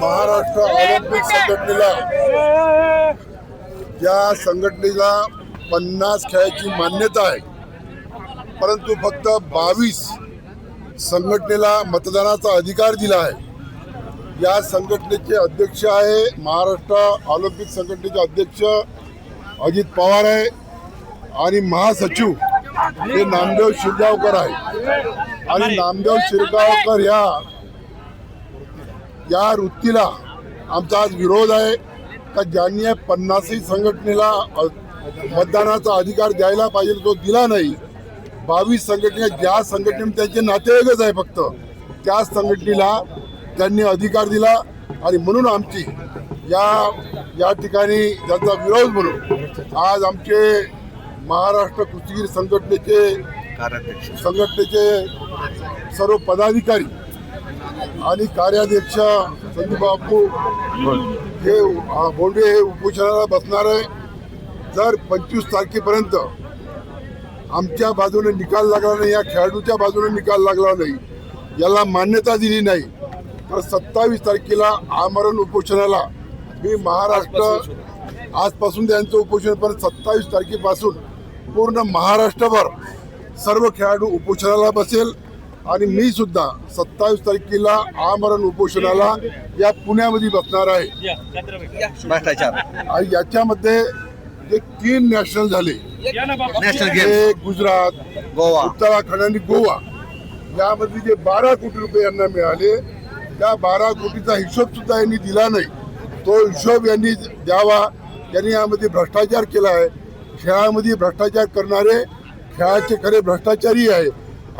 Maharashtra Olympic संघटनेला या संघटनेला पन्नास खेळाची मान्यता आहे. परंतु फक्त बावीस संघटनेला मतदानाचा अधिकार दिला आहे. या संघटनेचे अध्यक्ष आहे महाराष्ट्र ऑलिम्पिक संघटनेचे अध्यक्ष अजित पवार आहे आणि महासचिव हे नामदेव शिरगावकर आहे. आणि नामदेव शिरगावकर या या वृत्तीला आमचा आज विरोध आहे. का ज्यांनी पन्नासी पन्नासही संघटनेला मतदानाचा अधिकार द्यायला पाहिजे तो दिला नाही. बावीस संघटने ज्या संघटने त्यांचे नातेवाईकच आहे फक्त त्या संघटनेला त्यांनी अधिकार दिला. आणि म्हणून आमची या या ठिकाणी त्यांचा विरोध म्हणून आज आमचे महाराष्ट्र कुस्तीगीर संघटनेचे संघटनेचे सर्व पदाधिकारी आणि कार्याध्यक्ष संदीप बापू हे बोंडे हे उपोषणाला बसणार आहे. जर पंचवीस तारखेपर्यंत आमच्या बाजूने निकाल लागला नाही या खेळाडूच्या बाजूने निकाल लागला नाही याला मान्यता दिली नाही तर सत्तावीस तारखेला आमरण उपोषणाला मी महाराष्ट्र आजपासून त्यांचं उपोषण पण सत्तावीस तारखेपासून पूर्ण महाराष्ट्रभर सर्व खेळाडू उपोषणाला बसेल. आणि मी सुद्धा सत्तावीस तारखेला आमरण उपोषणाला या पुण्यामध्ये बसणार आहे. आणि याच्यामध्ये जे तीन नॅशनल झाले. National games Gujarat Goa. Uttarakhand आणि गोवा. यामध्ये जे बारा कोटी रुपये यांना मिळाले त्या बारा कोटीचा हिशोब सुद्धा यांनी दिला नाही. तो हिशोब यांनी द्यावा. यांनी यामध्ये भ्रष्टाचार केला आहे खेळामध्ये भ्रष्टाचार करणारे खेळाचे खरे भ्रष्टाचारी आहे.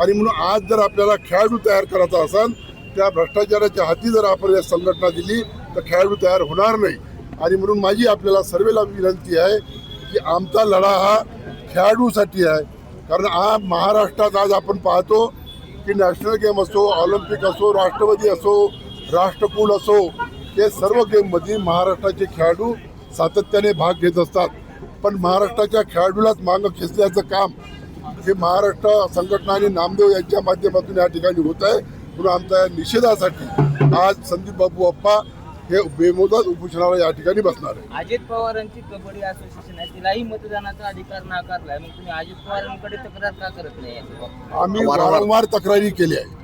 आणि म्हणून आज जर आपल्याला खेळाडू तयार करायचा असेल त्या भ्रष्टाचाराच्या हाती जर आपण या संघटना दिली तर खेळाडू तयार होणार नाही. आणि म्हणून माझी आपल्याला सर्वेला विनंती आहे की आमचा लढा हा खेळाडूसाठी आहे. कारण हा महाराष्ट्रात आज आपण पाहतो की नॅशनल गेम असो ऑलिम्पिक असो राष्ट्रवादी असो राष्ट्रकुल असो हे सर्व गेममध्ये महाराष्ट्राचे खेळाडू सातत्याने भाग घेत असतात. पण महाराष्ट्राच्या खेळाडूलाच मागं खेचण्याचं काम हे महाराष्ट्र संघटना आणि नामदेव यांच्या माध्यमातून या ठिकाणी होत आहे. म्हणून आमच्या या निषेधासाठी आज संदीप बाबू अप्पा हे बेमुदत उपोषणाला या ठिकाणी बसणार आहे अजित पवारांची कबड्डी असोसिएशन आहे. तिलाही मतदानाचा अधिकार नाकारलाय. मग तुम्ही अजित पवारांकडे तक्रार का करत नाही? आम्ही वारंवार. तक्रारी केली आहे.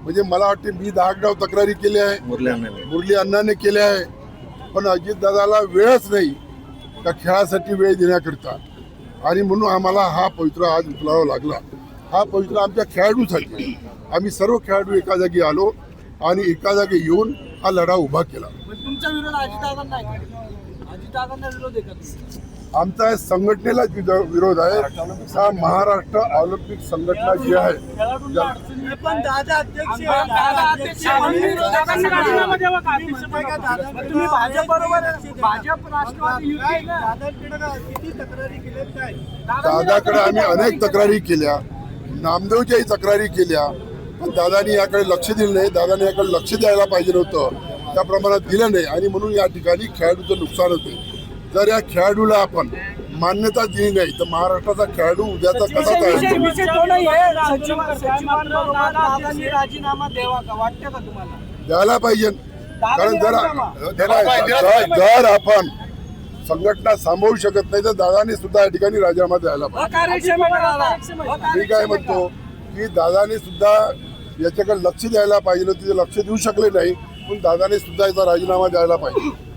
म्हणजे मला वाटते मी दहा डाव तक्रारी केली आहे. मुरली अण्णांनी. मुरली अण्णाने केले आहे. पण अजितदादाला वेळच नाही त्या खेळासाठी वेळ देण्याकरिता. आणि म्हणून आम्हाला हा पवित्र आज उचलावा लागला. हा पवित्र आमच्या खेळाडूसाठी आम्ही सर्व खेळाडू एका जागी आलो आणि एका जागी येऊन हा लढा उभा केला. तुमचा विरोध आमचा या संघटनेला विरो- विरोध आहे हा महाराष्ट्र ऑलिम्पिक संघटना जी आहे हे? दादांकडे किती तक्रारी केल्यात काय? दादाकडे आम्ही अनेक तक्रारी केल्या. नामदेवच्याही तक्रारी केल्या. पण दादानी याकडे लक्ष दिलं नाही. दादाने याकडे लक्ष द्यायला पाहिजे नव्हतं त्या प्रमाणात दिलं नाही. आणि म्हणून या ठिकाणी खेळाडूचं नुकसान होते जर या खेळाडूला आपण मान्यता दिली नाही तर महाराष्ट्राचा खेळाडू उद्याचा कसा राजीनामा द्यावा का? वाटतं का तुम्हाला? द्यायला पाहिजे. कारण जर जर- जर आपण संघटना सांभाळू शकत नाही तर दादाने सुद्धा या ठिकाणी राजीनामा द्यायला पाहिजे. मी काय म्हणतो की दादाने सुद्धा याच्याकडे लक्ष द्यायला पाहिजे होतं, ते लक्ष देऊ शकले नाही पण दादाने सुद्धा याचा राजीनामा द्यायला पाहिजे.